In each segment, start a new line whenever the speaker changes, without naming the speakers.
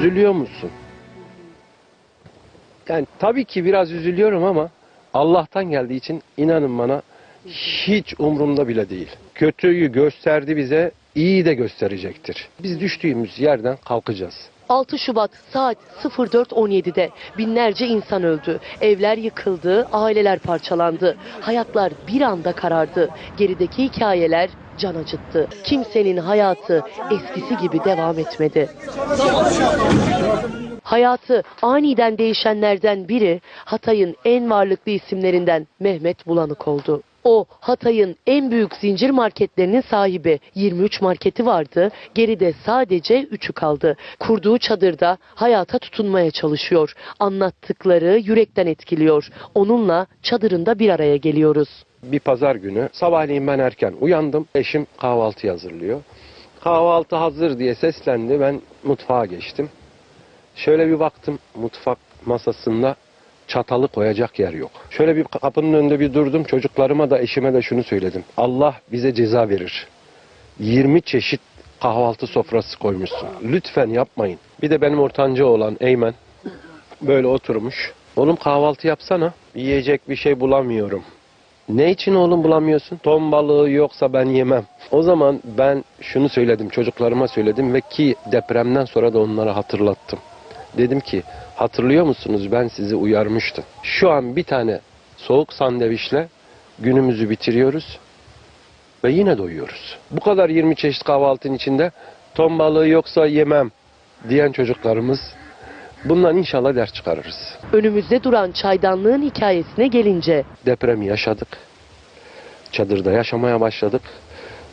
Üzülüyor musun? Yani tabii ki biraz üzülüyorum ama Allah'tan geldiği için inanın bana hiç umurumda bile değil. Kötüyü gösterdi bize, iyi de gösterecektir. Biz düştüğümüz yerden kalkacağız.
6 Şubat saat 04.17'de binlerce insan öldü. Evler yıkıldı, aileler parçalandı. Hayatlar bir anda karardı. Gerideki hikayeler can acıttı. Kimsenin hayatı eskisi gibi devam etmedi. Hayatı aniden değişenlerden biri Hatay'ın en varlıklı isimlerinden Mehmet Bulanık oldu. O Hatay'ın en büyük zincir marketlerinin sahibi 23 marketi vardı. Geride sadece 3'ü kaldı. Kurduğu çadırda hayata tutunmaya çalışıyor. Anlattıkları yürekten etkiliyor. Onunla çadırında bir araya geliyoruz.
Bir pazar günü sabahleyin ben erken uyandım. Eşim kahvaltı hazırlıyor. Kahvaltı hazır diye seslendi. Ben mutfağa geçtim. Şöyle bir baktım mutfak masasında çatalı koyacak yer yok. Şöyle bir kapının önünde bir durdum. Çocuklarıma da eşime de şunu söyledim. Allah bize ceza verir. 20 çeşit kahvaltı sofrası koymuşsun. Lütfen yapmayın. Bir de benim ortanca olan Eymen böyle oturmuş. Oğlum kahvaltı yapsana. Yiyecek bir şey bulamıyorum. Ne için oğlum bulamıyorsun? Ton balığı yoksa ben yemem. O zaman ben şunu söyledim, çocuklarıma söyledim ve ki depremden sonra da onlara hatırlattım. Dedim ki hatırlıyor musunuz ben sizi uyarmıştım. Şu an bir tane soğuk sandviçle günümüzü bitiriyoruz ve yine doyuyoruz. Bu kadar 20 çeşit kahvaltının içinde ton balığı yoksa yemem diyen çocuklarımız bundan inşallah ders çıkarırız.
Önümüzde duran çaydanlığın hikayesine gelince
depremi yaşadık. Çadırda yaşamaya başladık.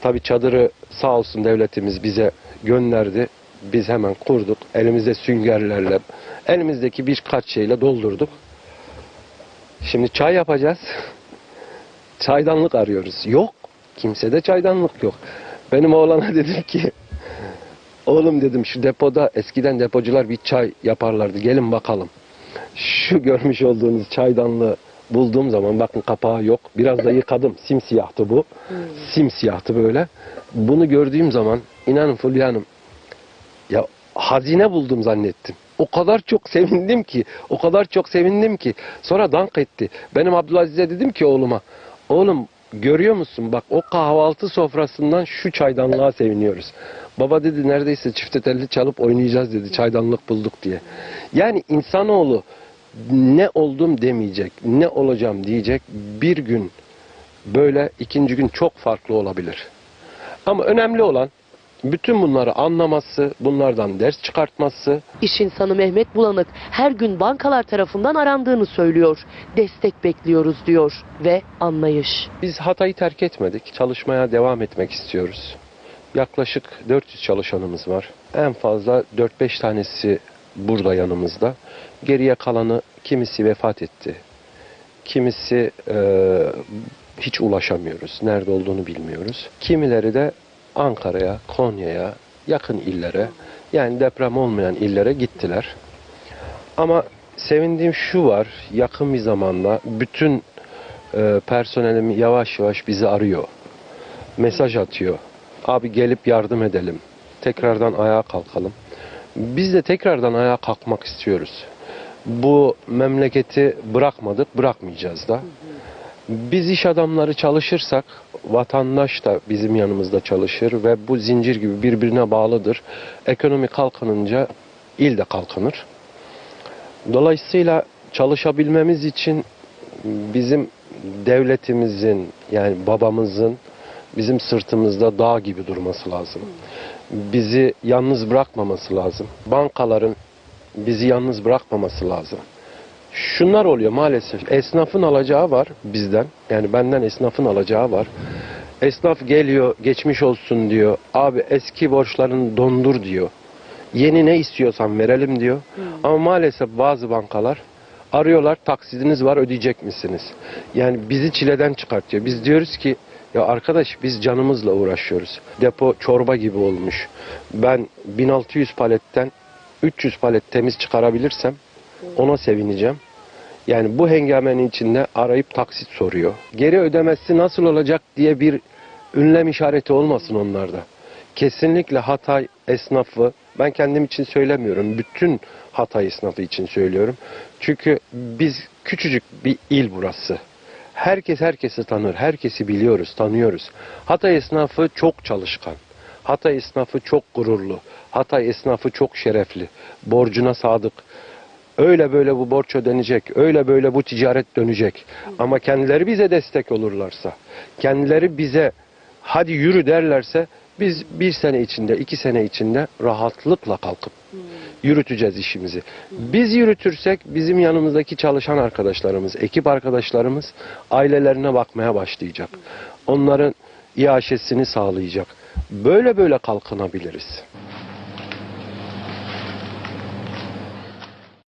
Tabii çadırı sağ olsun devletimiz bize gönderdi. Biz hemen kurduk. Elimizde süngerlerle, elimizdeki birkaç şeyle doldurduk. Şimdi çay yapacağız. Çaydanlık arıyoruz. Yok. Kimsede çaydanlık yok. Benim oğlana dedim ki Oğlum dedim şu depoda eskiden depocular bir çay yaparlardı. Gelin bakalım. Şu görmüş olduğunuz çaydanlığı bulduğum zaman bakın kapağı yok. Biraz da yıkadım. Simsiyahtı bu. Simsiyahtı böyle. Bunu gördüğüm zaman inanın Fulya Hanım ya hazine buldum zannettim. O kadar çok sevindim ki, o kadar çok sevindim ki. Sonra dank etti. Benim Abdülaziz'e dedim ki oğluma, oğlum görüyor musun bak o kahvaltı sofrasından şu çaydanlığa seviniyoruz. Baba dedi neredeyse çifte telli çalıp oynayacağız dedi çaydanlık bulduk diye. Yani insanoğlu ne oldum demeyecek, ne olacağım diyecek bir gün böyle ikinci gün çok farklı olabilir. Ama önemli olan bütün bunları anlaması, bunlardan ders çıkartması,
İş insanı Mehmet Bulanık her gün bankalar tarafından arandığını söylüyor. Destek bekliyoruz diyor ve anlayış.
Biz Hatay'ı terk etmedik. Çalışmaya devam etmek istiyoruz. Yaklaşık 400 çalışanımız var. En fazla 4-5 tanesi burada yanımızda. Geriye kalanı kimisi vefat etti. Kimisi eee, hiç ulaşamıyoruz. Nerede olduğunu bilmiyoruz. Kimileri de Ankara'ya, Konya'ya, yakın illere yani deprem olmayan illere gittiler. Ama sevindiğim şu var. Yakın bir zamanda bütün e, personelim yavaş yavaş bizi arıyor. Mesaj atıyor. Abi gelip yardım edelim. Tekrardan ayağa kalkalım. Biz de tekrardan ayağa kalkmak istiyoruz. Bu memleketi bırakmadık, bırakmayacağız da. Biz iş adamları çalışırsak vatandaş da bizim yanımızda çalışır ve bu zincir gibi birbirine bağlıdır. Ekonomi kalkınınca il de kalkınır. Dolayısıyla çalışabilmemiz için bizim devletimizin yani babamızın bizim sırtımızda dağ gibi durması lazım. Bizi yalnız bırakmaması lazım. Bankaların bizi yalnız bırakmaması lazım. Şunlar oluyor maalesef. Esnafın alacağı var bizden. Yani benden esnafın alacağı var. Esnaf geliyor, geçmiş olsun diyor. Abi eski borçlarını dondur diyor. Yeni ne istiyorsan verelim diyor. Ama maalesef bazı bankalar arıyorlar taksidiniz var ödeyecek misiniz? Yani bizi çileden çıkartıyor. Biz diyoruz ki ya arkadaş biz canımızla uğraşıyoruz. Depo çorba gibi olmuş. Ben 1600 paletten 300 palet temiz çıkarabilirsem ona sevineceğim. Yani bu hengamenin içinde arayıp taksit soruyor. Geri ödemesi nasıl olacak diye bir ünlem işareti olmasın onlarda. Kesinlikle Hatay esnafı Ben kendim için söylemiyorum. Bütün Hatay esnafı için söylüyorum. Çünkü biz küçücük bir il burası. Herkes herkesi tanır. Herkesi biliyoruz, tanıyoruz. Hatay esnafı çok çalışkan. Hatay esnafı çok gururlu. Hatay esnafı çok şerefli. Borcuna sadık. Öyle böyle bu borç ödenecek. Öyle böyle bu ticaret dönecek. Ama kendileri bize destek olurlarsa, kendileri bize hadi yürü derlerse biz bir sene içinde, iki sene içinde rahatlıkla kalkıp yürüteceğiz işimizi. Biz yürütürsek bizim yanımızdaki çalışan arkadaşlarımız, ekip arkadaşlarımız ailelerine bakmaya başlayacak. Onların iaşesini sağlayacak. Böyle böyle kalkınabiliriz.